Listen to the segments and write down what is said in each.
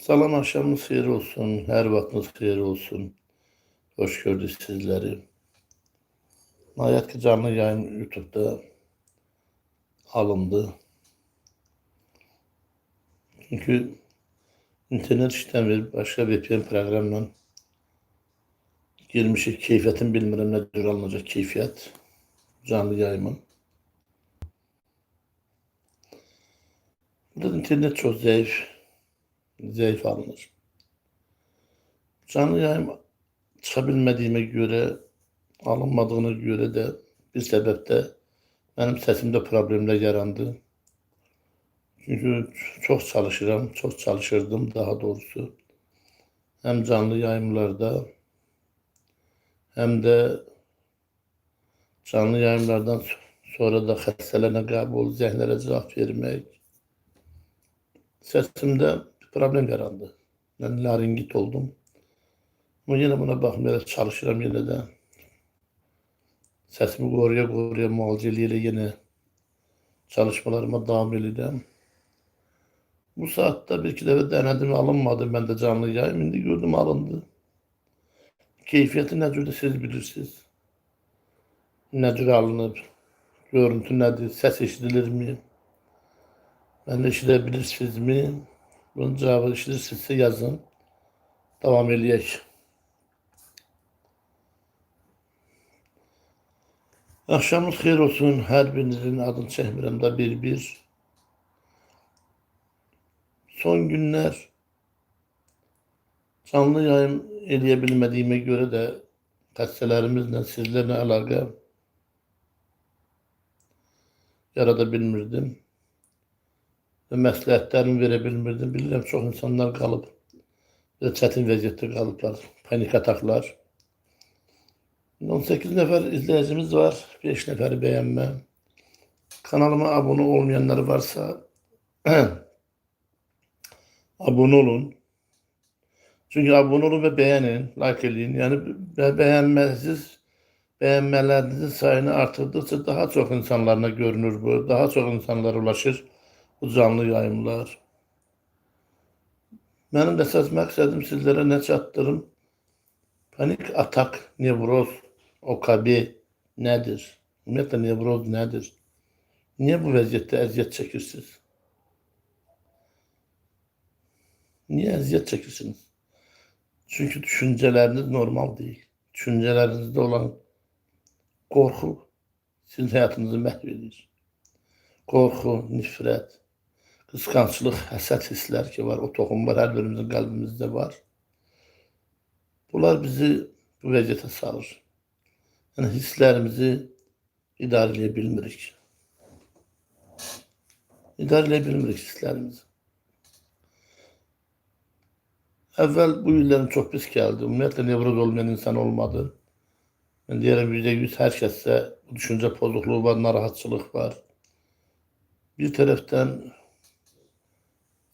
Salam akşamınız xeyir olsun, her vaxtınız xeyir olsun. Hoş gördük sizleri. Nəhayət ki, canlı yayın YouTube'da alındı. Çünkü internet işləmir, başka VPN proqramla girmişik. Keyfiyyətin bilmirəm nə cür alınacaq keyfiyyət canlı yayımın. Burada internet çok zayıf, zayıf alınır. Canlı yayım çıkabilmediğime göre, alınmadığına göre de bir sebepte benim sesimde problemler yarandı. Çünkü çok çalışıram, çok çalışırdım daha doğrusu. Hem canlı yayımlarda hem de canlı yayımlardan sonra da xəstələrə qəbul, zəhlərə cavab vermək. Sesimde problem yarandı. Ben laringit oldum. Ama yine buna bakmayarak çalışıram yine de. Sesimi koruya koruya muhalceliyle yine çalışmalarıma devam edeceğim. Bu saatte bir iki defa denedim alınmadı ben de canlı yayın. Şimdi gördüm alındı. Keyfiyeti ne cürdür siz bilirsiniz. Ne cür alınır. Görüntü nedir? Ses eşidilir mi? Ben de eşidebilirsiniz mi? Bunun cevabı eşidirsinizse yazın. Devam edeyek. Akşamınız xeyir olsun. Hər birinizin adını çəkmirəm də bir-bir. Son günlər canlı yayın eləyə bilmədiyimə görə də xəstələrimizlə, sizlərlə əlaqə yarada bilmirdim. Və məsləhətlərimi verə bilmirdim. Bilirəm, çox insanlar qalıb. Belə çətin vəziyyətdə qalıblar. Panik ataklar. 18 nefer izleyicimiz var. 5 neferi beğenme. Kanalıma abone olmayanlar varsa abone olun. Çünkü abone olun ve beğenin, like edin. Yani be beğenmesiz beğenmelerinizin sayını artırdıkça daha çok insanlarına görünür bu. Daha çok insanlara ulaşır bu canlı yayımlar. Benim de esas məqsədim sizlere ne çatdırım? Panik atak, nevroz, OKB nedir? Ümumiyyətlə nevroz nedir? Niye bu vəziyyətdə əziyyət çəkirsiniz? Niye əziyyət çəkirsiniz? Çünkü düşünceleriniz normal değil. Düşüncelerinizde olan korku sizin hayatınızı mahvediyor. Korku, nifrət, kıskançlık, həsəd hisslər ki var, o toxumlar hər birimizin qəlbimizdə var. Bunlar bizi bu vəziyyətə salır. Yəni hisslərimizi idarə edə bilmirik. İdarə edə bilmirik hisslərimizi. Əvvəl bu illərim çox pis gəldi. Ümumiyyətlə nevroz olmayan insan olmadı. Mən yüzdə yüz hər kəsdə bu düşüncə pozukluğu var, narahatçılıq var. Bir tərəfdən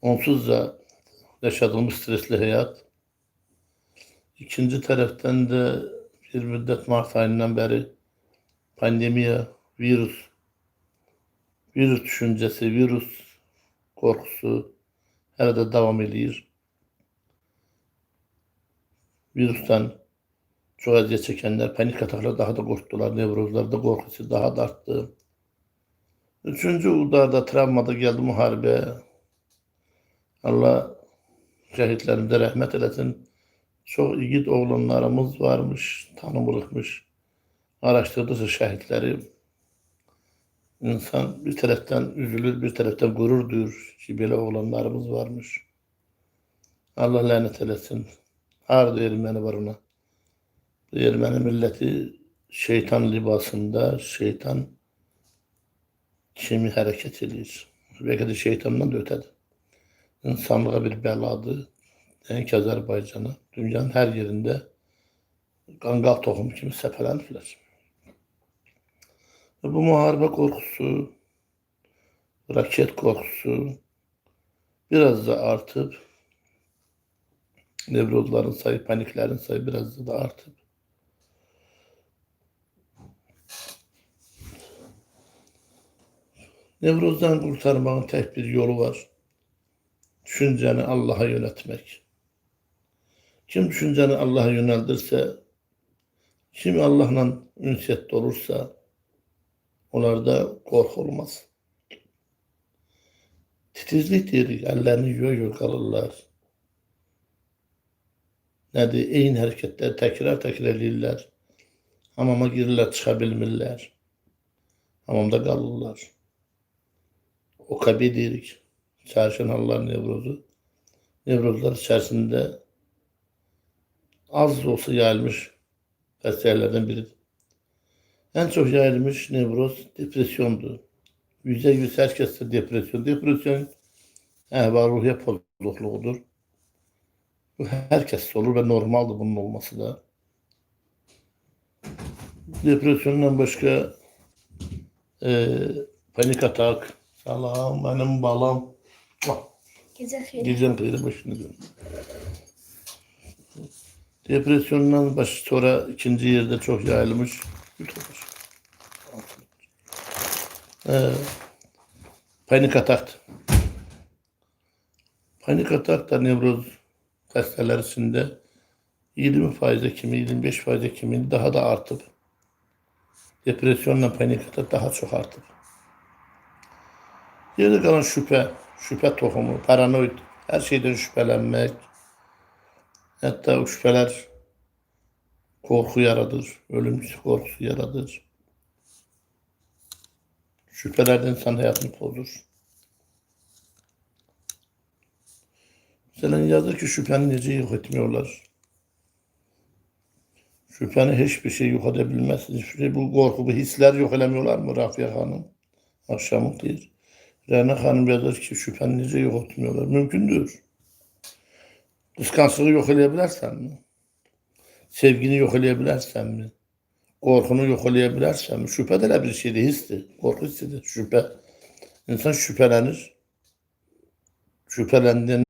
onsuz da yaşadığımız stresli həyat. İkinci tərəfdən də bir müddət mart ayından bəri pandemiya, virus, virus düşüncəsi, virus qorxusu hələ də davam edir. Virüsdən çox əziyyət çəkənlər panik ataklar daha da qorxdular, nevrozlarda qorxusu daha da artdı. Üçüncü udarda, travmada gəldi müharibə. Allah şəhidlərimizə rəhmət eləsin. Çox igid oğlanlarımız varmış, tanımırıqmış. Araşdırdıqca şəhidləri insan bir tərəfdən üzülür, bir tərəfdən qürur duyur ki, belə oğlanlarımız varmış. Allah lənət eləsin. Harda erməni var ona. Bu erməni milləti şeytan libasında, şeytan kimi hərəkət edir. Bəlkə də şeytandan da ötədir. İnsanlığa bir bəladır. Nəinki Azərbaycana, dünyanın hər yerində qanqal toxumu kimi. Və bu müharibə qorxusu, raket qorxusu biraz da artıb nevrozların sayı, paniklerin sayı biraz da artıp nevrozdan kurtarmanın tek bir yolu var. Düşünceni Allah'a yönetmek. Kim düşünceni Allah'a yöneldirse, kim Allah'la ünsiyette olursa, onlarda korku olmaz. Titizlik deyirik, ellerini yiyor kalırlar. Nədir? Eyni hərəkətləri təkrar təkrar eləyirlər. Hamama girirlər, çıxa bilmirlər. Hamamda qalırlar. OKB deyirik. Çərşin hallar nevrozu. Nevrozlar içərisində az olsa yayılmış xəstəliklərdən biridir. Ən çox yayılmış nevroz depresyondur. Yüzde yüz herkeste depresyon. Depresyon əhval-ruhiyyə pozukluğudur. Bu herkes olur ve normaldir bunun olması da. Depresyondan başka e, panik atak, salam, benim balam! Gece gecen kıyıda başını dön. Depresyondan baş sonra ikinci yerde çok yayılmış. Yutulmuş. E, panik atak. Panik atak da nevroz hastalar içinde 20 faize kimi, 25 faize kimin daha da artıp depresyonla panik atak daha çok artıp. Geri kalan şüphe, şüphe tohumu, paranoid, her şeyden şüphelenmek, hatta o şüpheler korku yaradır, ölüm korkusu yaradır. Şüphelerden insan hayatını bozur. Mesela yazır ki şüpheni nece yok etmiyorlar. Şüpheni hiçbir şey yok edebilmez. Hiçbir bu korku, bu hisler yok edemiyorlar mı Rafiye Hanım? Akşamı değil. Rana Hanım yazar ki şüpheni nece yok etmiyorlar. Mümkündür. Kıskançlığı yok edebilirsen mi? Sevgini yok edebilirsen mi? Korkunu yok edebilirsen mi? Şüphe de bir şeydi, histi. Korku hissidir, şüphe. İnsan şüphelenir. Şüphelendiğinde